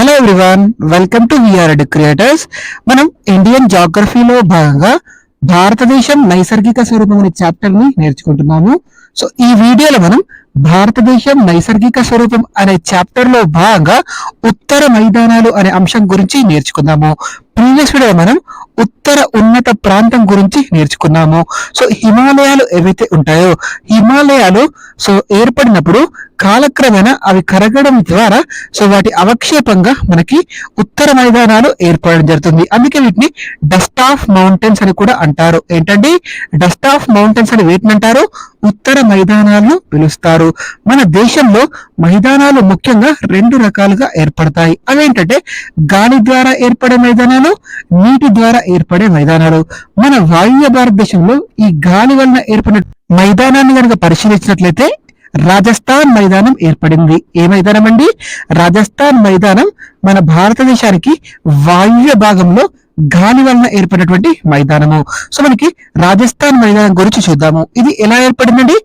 Hello everyone welcome to VR creators మనం Indian జాగ్రఫీలో భాగంగా భారతదేశం నైసర్గిక స్వరూపం అనే చాప్టర్ని నేర్చుకుంటున్నాము. సో ఈ వీడియోలో మనం భారతదేశం నైసర్గిక స్వరూపం అనే చాప్టర్లో భాగంగా ఉత్తర మైదానాలు అనే అంశం గురించి నేర్చుకుందాము. ప్రీవియస్ వీడియో మనం ఉత్తర ఉన్నత ప్రాంతం గురించి నేర్చుకున్నాము. సో హిమాలయాలు ఏవైతే ఉంటాయో హిమాలయాలు సో ఏర్పడినప్పుడు కాలక్రమేణా అవి కరగడం ద్వారా సో వాటి అవక్షేపంగా మనకి ఉత్తర మైదానాలు ఏర్పడడం జరుగుతుంది. అందుకే వీటిని డస్ట్ ఆఫ్ మౌంటైన్స్ అని కూడా అంటారు. ఏంటండి? డస్ట్ ఆఫ్ మౌంటైన్స్ అని వీటిని అంటారు. ఉత్తర మైదానాలను పిలుస్తారు. మన దేశంలో మైదానాలు ముఖ్యంగా రెండు రకాలుగా ఏర్పడతాయి. అవేంటంటే గాలి ద్వారా ఏర్పడే మైదానాలు నీటి ద్వారా ఏర్పడే మైదానాలు. మన వాయువ్య భారతదేశంలో ఈ గాలి వలన ఏర్పడిన మైదానాన్ని కనుక పరిశీలించినట్లయితే రాజస్థాన్ మైదానం ఏర్పడింది. ఏ మైదానం అండి? రాజస్థాన్ మైదానం మన భారతదేశానికి వాయువ్య భాగంలో గాలి వలన ఏర్పడినటువంటి మైదానము. సో మనకి రాజస్థాన్ మైదానం గురించి చూద్దాము. ఇది ఎలా ఏర్పడిందండి?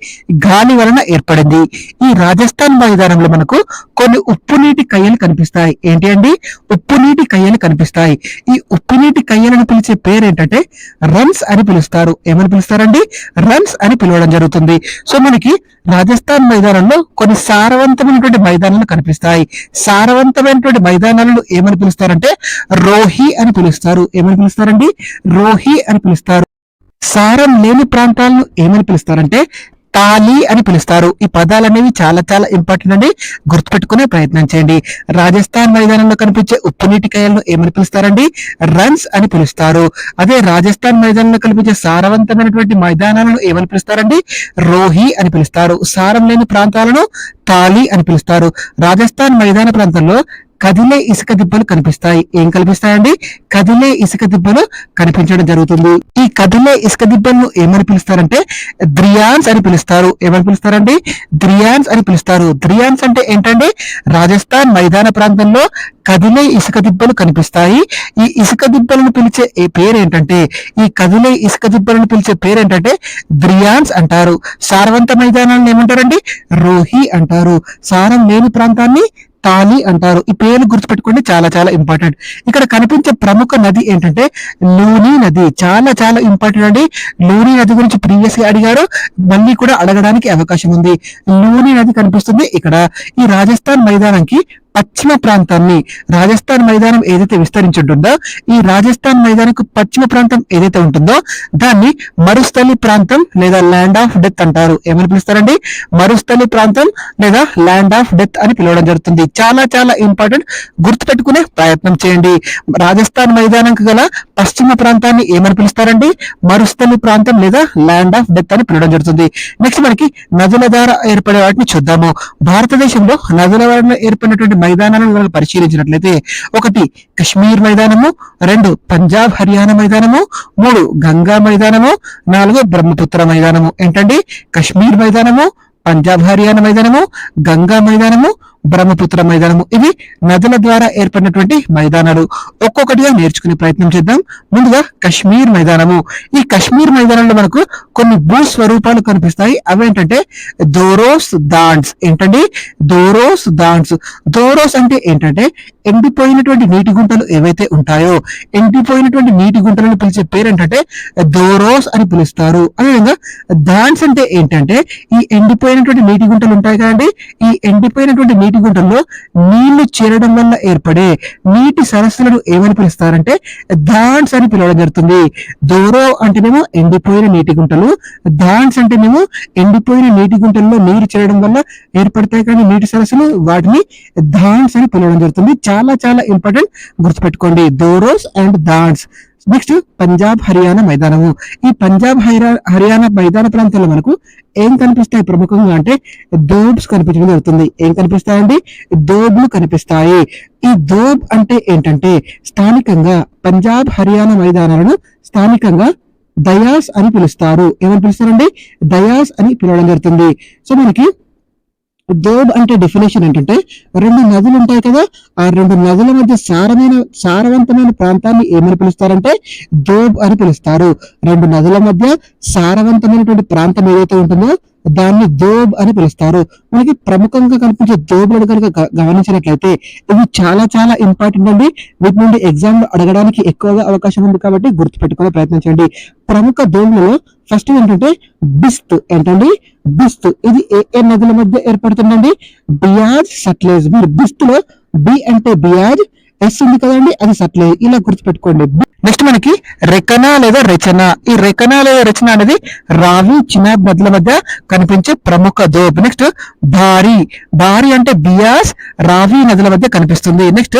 గాలి వలన ఏర్పడింది. ఈ రాజస్థాన్ మైదానంలో మనకు కొన్ని ఉప్పు నీటి కయ్యలు కనిపిస్తాయి. ఏంటి అండి? ఉప్పు నీటి కయ్యలు కనిపిస్తాయి. ఈ ఉప్పు నీటి కయ్యలను పిలిచే పేరు ఏంటంటే రన్స్ అని పిలుస్తారు. ఏమని పిలుస్తారండి? రన్స్ అని పిలవడం జరుగుతుంది. సో మనకి రాజస్థాన్ మైదానంలో కొన్ని సారవంతమైనటువంటి మైదానాలు కనిపిస్తాయి. సారవంతమైనటువంటి మైదానాలను ఏమని పిలుస్తారంటే రోహి అని పిలుస్తారు. ఏమని పిలుస్తారండి? రోహి అని పిలుస్తారు. సారం లేని ప్రాంతాలను ఏమని పిలుస్తారంటే తాలి అని పిలుస్తారు. ఈ పదాలు అనేవి చాలా చాలా ఇంపార్టెంట్ అండి. గుర్తుపెట్టుకునే ప్రయత్నం చేయండి. రాజస్థాన్ మైదానంలో కనిపించే ఉప్పు నీటి కాయలను ఏమని పిలుస్తారండి? రన్స్ అని పిలుస్తారు. అదే రాజస్థాన్ మైదానంలో కనిపించే సారవంతమైనటువంటి మైదానాలను ఏమని పిలుస్తారండి? రోహి అని పిలుస్తారు. సారం లేని ప్రాంతాలను తాలి అని పిలుస్తారు. రాజస్థాన్ మైదాన ప్రాంతంలో కదిలే ఇసుక దిబ్బలు కనిపిస్తాయి. ఏం కనిపిస్తాయండి? కదిలే ఇసుక దిబ్బలు కనిపించడం జరుగుతుంది. ఈ కదిలే ఇసుక దిబ్బలను ఏమని పిలుస్తారంటే ద్రియాన్స్ అని పిలుస్తారు. ఏమని పిలుస్తారండి? ద్రియాన్స్ అని పిలుస్తారు. ద్రియాన్స్ అంటే ఏంటండి? రాజస్థాన్ మైదాన ప్రాంతంలో కదిలే ఇసుక దిబ్బలు కనిపిస్తాయి. ఈ ఇసుక దిబ్బలను పిలిచే పేరు ఏంటంటే ఈ కదిలే ఇసుక దిబ్బలను పిలిచే పేరు ఏంటంటే ద్రియాన్స్ అంటారు. సారవంత మైదానాన్ని ఏమంటారండి? రోహి అంటారు. సారం లేని ప్రాంతాన్ని తాలి అంటారు. ఈ పేర్లు గుర్తుపెట్టుకోండి చాలా చాలా ఇంపార్టెంట్ ఇక్కడ కనిపించే ప్రముఖ నది ఏంటంటే లూని నది. చాలా చాలా ఇంపార్టెంట్ అండి. లూని నది గురించి ప్రీవియస్గా అడిగారు. మళ్ళీ కూడా అడగడానికి అవకాశం ఉంది. లూని నది కనిపిస్తుంది ఇక్కడ. ఈ రాజస్థాన్ మైదానంకి పశ్చిమ ప్రాంతాన్ని రాజస్థాన్ మైదానం ఏదైతే విస్తరించి ఉంటుందో ఈ రాజస్థాన్ మైదానకు పశ్చిమ ప్రాంతం ఏదైతే ఉంటుందో దాన్ని మరుస్థలి ప్రాంతం లేదా ల్యాండ్ ఆఫ్ డెత్ అంటారు. ఏమని పిలుస్తారండి? మరుస్థలి ప్రాంతం లేదా ల్యాండ్ ఆఫ్ డెత్ అని పిలవడం జరుగుతుంది. చాలా చాలా ఇంపార్టెంట్ గుర్తుపెట్టుకునే ప్రయత్నం చేయండి. రాజస్థాన్ మైదానంకు గల పశ్చిమ ప్రాంతాన్ని ఏమని పిలుస్తారండి? మరుస్థలి ప్రాంతం లేదా ల్యాండ్ ఆఫ్ డెత్ అని పిలవడం జరుగుతుంది. నెక్స్ట్ మనకి నదుల ద్వారా ఏర్పడే వాటిని చూద్దాము. భారతదేశంలో నదుల ద్వారా ఏర్పడినటువంటి మైదానాలను మనం పరిశీలించినట్లయితే ఒకటి కశ్మీర్ మైదానము రెండు పంజాబ్ హర్యానా మైదానము మూడు గంగా మైదానము నాలుగు బ్రహ్మపుత్ర మైదానము. ఏంటండి? కశ్మీర్ మైదానము పంజాబ్ హర్యానా మైదానము గంగా మైదానము బ్రహ్మపుత్ర మైదానము. ఇవి నదుల ద్వారా ఏర్పడినటువంటి మైదానాలు. ఒక్కొక్కటిగా నేర్చుకునే ప్రయత్నం చేద్దాం. ముందుగా కశ్మీర్ మైదానము. ఈ కశ్మీర్ మైదానంలో మనకు కొన్ని భూ స్వరూపాలు కనిపిస్తాయి. అవేంటంటే దోరోస్ దాన్స్ ఏంటండి? దోరోస్ దాన్స్ దోరోస్ అంటే ఏంటంటే ఎండిపోయినటువంటి నీటి గుంటలు ఏవైతే ఉంటాయో ఎండిపోయినటువంటి నీటి గుంటలను పిలిచే పేరు ఏంటంటే దోరోస్ అని పిలుస్తారు. అదేవిధంగా దాన్స్ అంటే ఏంటంటే ఈ ఎండిపోయినటువంటి నీటి గుంటలు ఉంటాయి కదండి. ఈ ఎండిపోయినటువంటి నీటి గుంటల్లో నీళ్ళు చేరడం వల్ల ఏర్పడే నీటి సరస్సులను ఏమని పిలుస్తారంటే దాన్స్ అని పిలవడం జరుగుతుంది. దోరో అంటేనేమో ఎండిపోయిన నీటి గుంటలు ధాన్స్ అంటేనేమో ఎండిపోయిన నీటి గుంటల్లో నీరు చేరడం వల్ల ఏర్పడతాయి కానీ నీటి సరస్సులు వాటిని ధాన్స్ అని పిలవడం జరుగుతుంది. చాలా చాలా ఇంపార్టెంట్ గుర్తుపెట్టుకోండి. దోరోస్ అండ్ దాన్స్ నెక్స్ట్ పంజాబ్ హర్యానా మైదానము. ఈ పంజాబ్ హైరా- హర్యానా మైదాన ప్రాంతంలో మనకు ఏం కనిపిస్తాయి ప్రముఖంగా అంటే దోబ్స్ కనిపించడం జరుగుతుంది. ఏం కనిపిస్తాయండి? దోబ్లు కనిపిస్తాయి. ఈ దోబ్ అంటే ఏంటంటే స్థానికంగా పంజాబ్ హర్యానా మైదానాలను స్థానికంగా దయాస్ అని పిలుస్తారు. ఏమని పిలుస్తారండి? దయాస్ అని పిలవడం జరుగుతుంది. సో మనకి దోబ్ అంటే డెఫినేషన్ ఏంటంటే రెండు నదులు ఉంటాయి కదా ఆ రెండు నదుల మధ్య సారమైన సారవంతమైన ప్రాంతాన్ని ఏమని పిలుస్తారంటే దోబ్ అని పిలుస్తారు. రెండు నదుల మధ్య సారవంతమైనటువంటి ప్రాంతం ఏదైతే ఉంటుందో దాన్ని దోబ్ అని పిలుస్తారు. మనకి ప్రముఖంగా కనిపించే దోబులను కనుక గమనించినట్లయితే ఇవి చాలా చాలా ఇంపార్టెంట్ అండి. వీటి నుండి ఎగ్జామ్లో అడగడానికి ఎక్కువగా అవకాశం ఉంది కాబట్టి గుర్తుపెట్టుకునే ప్రయత్నించండి ప్రముఖ దోబులలో ఫస్ట్ ఏంటంటే బిస్త్ ఏంటండి? బిస్త్. ఇది ఏ ఏ నదుల మధ్య ఏర్పడుతుందండి? బియాజ్ సట్లేజ్. మరి బిస్త్లో బి అంటే బియాజ్ ఎస్ ఉంది కదండి అది సట్లే ఇలా గుర్తుపెట్టుకోండి. నెక్స్ట్ మనకి రెకన లేదా రచన. ఈ రెకన లేదా రచన అనేది రావి చినాబ్ నదుల మధ్య కనిపించే ప్రముఖ దోబ్. నెక్స్ట్ భారీ. భారీ అంటే బియాస్ రావి నదుల మధ్య కనిపిస్తుంది. నెక్స్ట్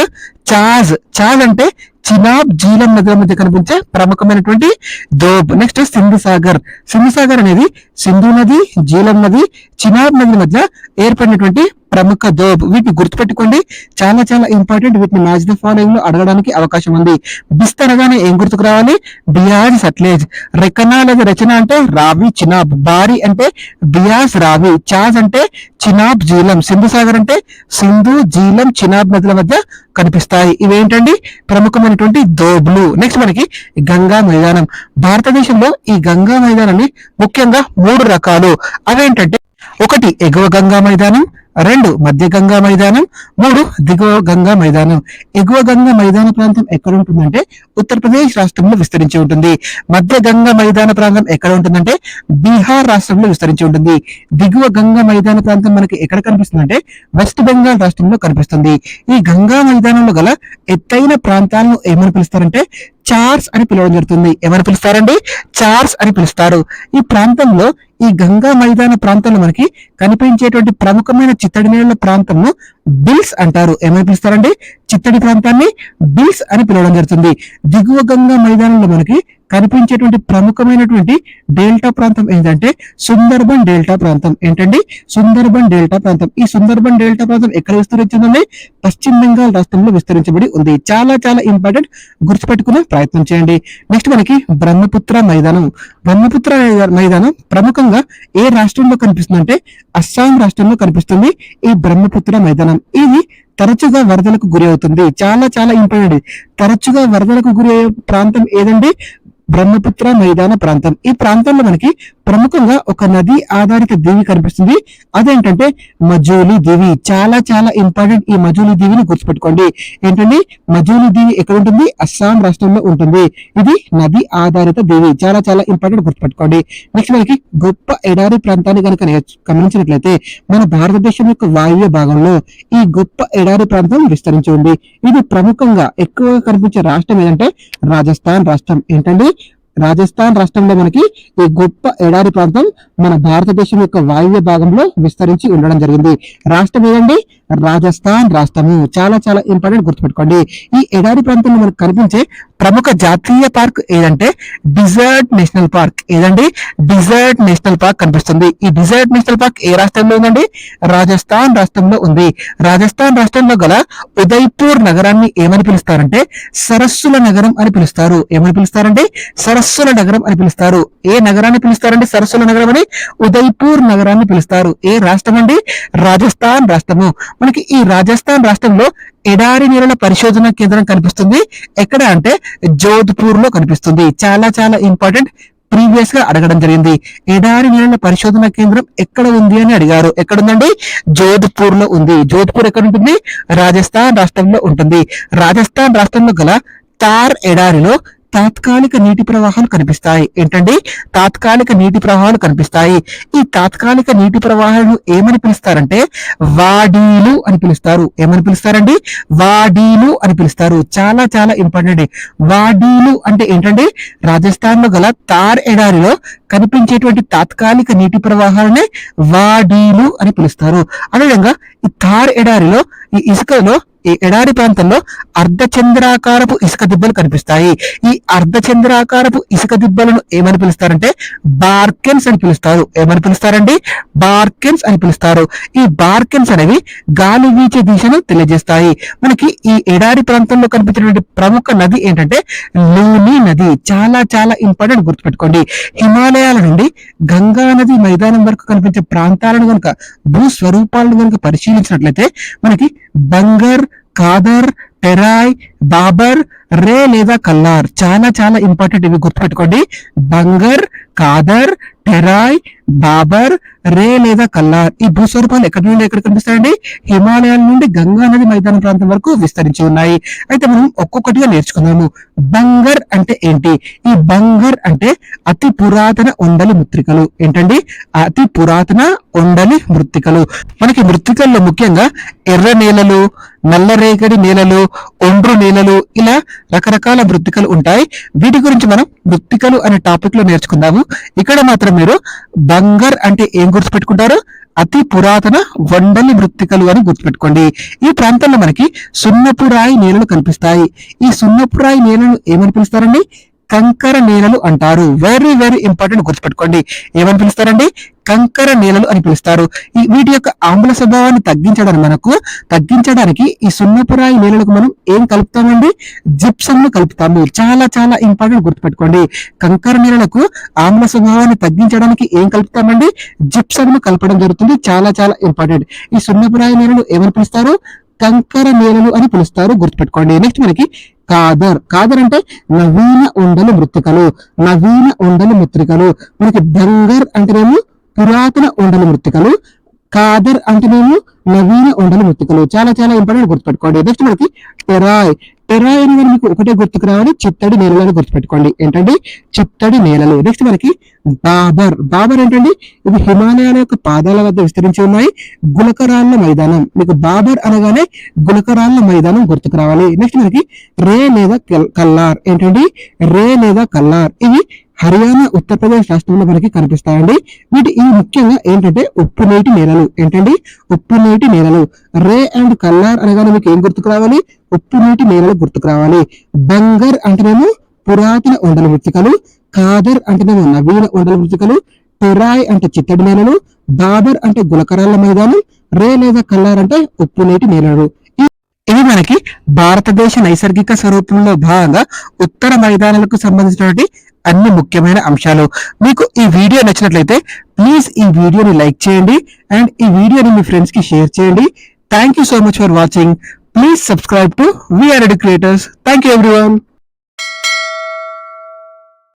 చాజ్. చాజ్ అంటే చినాబ్ జీలం నదుల మధ్య కనిపించే ప్రముఖమైనటువంటి దోబ్. నెక్స్ట్ సింధు సాగర్ సింధు సాగర్ అనేది సింధు నది జీలం నది చినాబ్ నది మధ్య ఏర్పడినటువంటి ప్రముఖ దోబ్ వీటిని గుర్తుపెట్టుకోండి. చాలా చాలా ఇంపార్టెంట్ వీటిని మ్యాచ్ ద ఫాలోయింగ్లో అడగడానికి అవకాశం ఉంది. బిస్త్ అనగానే ఏం గుర్తుకు రావాలి? బియాజ్ సట్లేజ్. రెకనా లేదా రచన అంటే రావి చినాబ్. బారి అంటే బియాస్ రావి. చాజ్ అంటే చినాబ్ జీలం. సింధు సాగర్ అంటే సింధు జీలం చినాబ్ నదుల మధ్య కనిపిస్తాయి. ఇవేంటండి? ప్రముఖమైనటువంటి దోబ్లు. నెక్స్ట్ మనకి గంగా మైదానం. భారతదేశంలో ఈ గంగా మైదానాన్ని ముఖ్యంగా మూడు రకాలు. అవేంటంటే ఒకటి ఎగువ గంగా మైదానం రెండు మధ్య గంగా మైదానం మూడు దిగువ గంగా మైదానం. ఎగువ గంగా మైదాన ప్రాంతం ఎక్కడ ఉంటుందంటే ఉత్తరప్రదేశ్ రాష్ట్రంలో విస్తరించి ఉంటుంది. మధ్య గంగా మైదాన ప్రాంతం ఎక్కడ ఉంటుందంటే బీహార్ రాష్ట్రంలో విస్తరించి ఉంటుంది. దిగువ గంగా మైదాన ప్రాంతం మనకి ఎక్కడ కనిపిస్తుందంటే వెస్ట్ బెంగాల్ రాష్ట్రంలో కనిపిస్తుంది. ఈ గంగా మైదానంలో గల ఎత్తైన ప్రాంతాలను ఏమని పిలుస్తారంటే చార్స్ అని పిలవడం జరుగుతుంది. ఏమని పిలుస్తారండి? చార్స్ అని పిలుస్తారు. ఈ ప్రాంతంలో ఈ గంగా మైదాన ప్రాంతంలో మనకి కనిపించేటువంటి ప్రముఖమైన చిత్తడి నేల ప్రాంతంను బిల్స్ అంటారు. ఏమని పిలుస్తారండి? చిత్తడి ప్రాంతాన్ని బిల్స్ అని పిలవడం జరుగుతుంది. దిగువ గంగా మైదానంలో మనకి కనిపించేటువంటి ప్రముఖమైనటువంటి డెల్టా ప్రాంతం ఏంటంటే సుందర్బన్ డెల్టా ప్రాంతం. ఏంటండి? సుందర్బన్ డెల్టా ప్రాంతం. ఈ సుందర్బన్ డెల్టా ప్రాంతం ఎక్కడ విస్తరించిందండి పశ్చిమ బెంగాల్ రాష్ట్రంలో విస్తరించబడి ఉంది. చాలా చాలా ఇంపార్టెంట్ గుర్తుపెట్టుకునే ప్రయత్నం చేయండి. నెక్స్ట్ మనకి బ్రహ్మపుత్ర మైదానం. బ్రహ్మపుత్ర మైదానం ప్రముఖ ప్రముఖంగా ఏ రాష్ట్రంలో కనిపిస్తుందంటే అస్సాం రాష్ట్రంలో కనిపిస్తుంది ఈ బ్రహ్మపుత్ర మైదానం. ఇది తరచుగా వరదలకు గురి అవుతుంది. చాలా చాలా ఇంపార్టెంట్ తరచుగా వరదలకు గురి అయ్యే ప్రాంతం ఏదండి బ్రహ్మపుత్ర మైదాన ప్రాంతం. ఈ ప్రాంతంలో మనకి ప్రముఖంగా ఒక నది ఆధారిత దేవి కనిపిస్తుంది. అదేంటంటే మజూలి దేవి. చాలా చాలా ఇంపార్టెంట్ ఈ మజూలి దేవిని గుర్తుపెట్టుకోండి. ఏంటండి? మజూలి దేవి ఎక్కడ ఉంటుంది అస్సాం రాష్ట్రంలో ఉంటుంది. ఇది నది ఆధారిత దేవి. చాలా చాలా ఇంపార్టెంట్ గుర్తుపెట్టుకోండి. నెక్స్ట్ మనకి గొప్ప ఎడారి ప్రాంతాన్ని కనుక గమనించినట్లయితే మన భారతదేశం యొక్క వాయువ్య భాగంలో ఈ గొప్ప ఎడారి ప్రాంతం విస్తరించి ఉంది. ఇది ప్రముఖంగా ఎక్కువగా కనిపించే రాష్ట్రం ఏంటంటే రాజస్థాన్ రాష్ట్రం. ఏంటండి? రాజస్థాన్ రాష్ట్రంలో మనకి ఈ గొప్ప ఎడారి ప్రాంతం మన భారతదేశం యొక్క వాయువ్య భాగంలో విస్తరించి ఉండడం జరిగింది. రాష్ట్రం ఏదండి? రాజస్థాన్ రాష్ట్రము. చాలా చాలా ఇంపార్టెంట్ గుర్తుపెట్టుకోండి. ఈ ఎడారి ప్రాంతంలో మనకు కనిపించే ప్రముఖ జాతీయ పార్క్ ఏదంటే డిజర్ట్ నేషనల్ పార్క్. ఏదండి? డిజర్ట్ నేషనల్ పార్క్ కనిపిస్తుంది. ఈ డిజర్ట్ నేషనల్ పార్క్ ఏ రాష్ట్రంలో ఉందండి? రాజస్థాన్ రాష్ట్రంలో ఉంది. రాజస్థాన్ రాష్ట్రంలో గల ఉదయ్పూర్ నగరాన్ని ఏమని పిలుస్తారంటే సరస్సుల నగరం అని పిలుస్తారు. ఏమని పిలుస్తారంటే సరస్సుల నగరం అని పిలుస్తారు. ఏ నగరాన్ని పిలుస్తారండి? సరస్సుల నగరం అని ఉదయ్పూర్ నగరాన్ని పిలుస్తారు. ఏ రాష్ట్రం అండి? రాజస్థాన్ రాష్ట్రము. మనకి ఈ రాజస్థాన్ రాష్ట్రంలో ఎడారి నీళ్ళ పరిశోధన కేంద్రం కనిపిస్తుంది. ఎక్కడ అంటే జోధ్పూర్లో కనిపిస్తుంది. చాలా చాలా ఇంపార్టెంట్ ప్రీవియస్గా అడగడం జరిగింది. ఎడారి నీళ్ళ పరిశోధన కేంద్రం ఎక్కడ ఉంది అని అడిగారు. ఎక్కడ ఉందండి జోధ్పూర్లో ఉంది. జోధ్పూర్ ఎక్కడ ఉంటుంది? రాజస్థాన్ రాష్ట్రంలో ఉంటుంది. రాజస్థాన్ రాష్ట్రంలో గల తార్ ఎడారిలో తాత్కాలిక నీటి ప్రవాహాలు కనిపిస్తాయి. ఏంటండి? తాత్కాలిక నీటి ప్రవాహాలు కనిపిస్తాయి. ఈ తాత్కాలిక నీటి ప్రవాహాలను ఏమని పిలుస్తారంటే వాడీలు అని పిలుస్తారు. ఏమని పిలుస్తారండి? వాడీలు అని పిలుస్తారు. చాలా చాలా ఇంపార్టెంట్ వాడీలు అంటే ఏంటంటే రాజస్థాన్లో గల తార్ ఎడారిలో కనిపించేటువంటి తాత్కాలిక నీటి ప్రవాహాలనే వాడీలు అని పిలుస్తారు. అదేవిధంగా ఈ తార్ ఎడారిలో ఈ ఇసుకలో ఈ ఎడారి ప్రాంతంలో అర్ధచంద్రాకారపు ఇసుక దిబ్బలు కనిపిస్తాయి. ఈ అర్ధచంద్రాకారపు ఇసుక దిబ్బలను ఏమని పిలుస్తారంటే బార్కెన్స్ అని పిలుస్తారు. ఏమని పిలుస్తారండి? బార్కెన్స్ అని పిలుస్తారు. ఈ బార్కెన్స్ అనేవి గాలి వీచే దిశను తెలియజేస్తాయి. మనకి ఈ ఎడారి ప్రాంతంలో కనిపించినటువంటి ప్రముఖ నది ఏంటంటే లూని నది. చాలా చాలా ఇంపార్టెంట్ గుర్తుపెట్టుకోండి. హిమాలయాల నుండి గంగా నది మైదానం వరకు కనిపించే ప్రాంతాలను కనుక భూ స్వరూపాలను కనుక పరిశీలించినట్లయితే మనకి బంగర్ కాదర్ టెరాయ్ బాబర్ రే లేదా కల్లార్. చాలా చాలా ఇంపార్టెంట్ ఇవి గుర్తుపెట్టుకోండి. బంగర్ కాదర్ టెరాయ్ బాబర్ రే లేదా కల్లార్. ఈ భూస్వరూపాలు ఎక్కడి నుండి ఎక్కడ కనిపిస్తాయండి? హిమాలయాల నుండి గంగా నది మైదాన ప్రాంతం వరకు విస్తరించి ఉన్నాయి. అయితే మనం ఒక్కొక్కటిగా నేర్చుకుందాము. బంగర్ అంటే ఏంటి? ఈ బంగర్ అంటే అతి పురాతన ఉండలి మృత్తికలు. ఏంటండి? అతి పురాతన ఉండలి మృత్తికలు. మనకి మృత్తికల్లో ముఖ్యంగా ఎర్ర నేలలు నల్లరేగడి నేలలు ఒండ్రు మహిళలు ఇలా రకరకాల మృత్తికలు ఉంటాయి. వీటి గురించి మనం మృత్తికలు అనే టాపిక్లో నేర్చుకుందాము. ఇక్కడ మాత్రం మీరు బంగర్ అంటే ఏం గుర్తుపెట్టుకుంటారు? అతి పురాతన వండలి మృత్తికలు అని గుర్తుపెట్టుకోండి. ఈ ప్రాంతంలో మనకి సున్నపు రాయి నేలలు కనిపిస్తాయి. ఈ సున్నపు రాయి ఏమని పిలుస్తారండి? కంకర నేలలు అంటారు. వెరీ వెరీ ఇంపార్టెంట్ గుర్తుపెట్టుకోండి. ఏమని పిలుస్తారండి? కంకర నేలలు అని పిలుస్తారు. ఈ వీటి యొక్క ఆమ్ల స్వభావాన్ని తగ్గించడానికి మనకు తగ్గించడానికి ఈ సున్నపురాయి నేలలకు మనం ఏం కలుపుతామండి? జిప్సమ్ను కలుపుతాము. చాలా చాలా ఇంపార్టెంట్ గుర్తుపెట్టుకోండి. కంకర నేలలకు ఆమ్ల స్వభావాన్ని తగ్గించడానికి ఏం కలుపుతామండి? జిప్సమ్ను కలపడం జరుగుతుంది. చాలా చాలా ఇంపార్టెంట్ ఈ సున్నపురాయి నేలలు ఏమని పిలుస్తారు? కంకర నేలలు అని పిలుస్తారు. గుర్తుపెట్టుకోండి. నెక్స్ట్ మనకి కాదర్. కాదర్ అంటే నవీన ఉండలు మృతికలు నవీన ఉండలు మృతికలు. మనకి డంగర్ అంటేనేమో? పురాతన ఉండలు మృతికలు కాదర్ అంటేనేమో నవీన ఉండలు మృతికలు చాలా చాలా ఇంపార్టెంట్ గుర్తుపెట్టుకోండి. నెక్స్ట్ మనకి టెరాయ్. టెరాయ్ అనేది మీకు ఒకటే గుర్తుకు రావాలి. చిత్తడి నేలలు అని గుర్తుపెట్టుకోండి. ఏంటండి? చిత్తడి నేలలు. నెక్స్ట్ మనకి బాబర్. బాబర్ ఏంటండి? ఇవి హిమాలయాల యొక్క పాదాల వద్ద విస్తరించి ఉన్నాయి. గులకరాళ్ళ మైదానం. మీకు బాబర్ అనగానే గులకరాళ్ళ మైదానం గుర్తుకు రావాలి. నెక్స్ట్ మనకి రే లేదా కల్- కల్లార్. ఏంటండి? రే లేదా కల్లార్. ఇవి హర్యానా ఉత్తరప్రదేశ్ రాష్ట్రంలో మనకి కనిపిస్తాయండి. వీటి ఇవి ముఖ్యంగా ఏంటంటే ఉప్పు నీటి నేలలు. ఏంటండి? ఉప్పు నీటి నేలలు. రే అండ్ కల్లార్ అనగానే మీకు ఏం గుర్తుకు రావాలి? ఉప్పు నీటి నేలలు గుర్తుకు రావాలి. బంగర్ అంటేనేమో పురాతన ఉండల మృతికలు కాదర్ అంటేనేమో నవీన ఉండల మృతికలు టెరాయ్ అంటే చిత్తడి నేలలు. బాబర్ అంటే గులకరాల మైదానం. రే లేదా కల్లార్ అంటే ఉప్పు నీటి నేలలు. ఇది మనకి భారతదేశ నైసర్గిక స్వరూపంలో భాగంగా ఉత్తర మైదానాలకు సంబంధించినటువంటి అన్ని ముఖ్యమైన అంశాలు. మీకు ఈ వీడియో నచ్చినట్లయితే ప్లీజ్ ఈ వీడియోని లైక్ చేయండి అండ్ ఈ వీడియోని మీ ఫ్రెండ్స్కి షేర్ చేయండి. Thank you so much for watching please subscribe to VR creators thank you everyone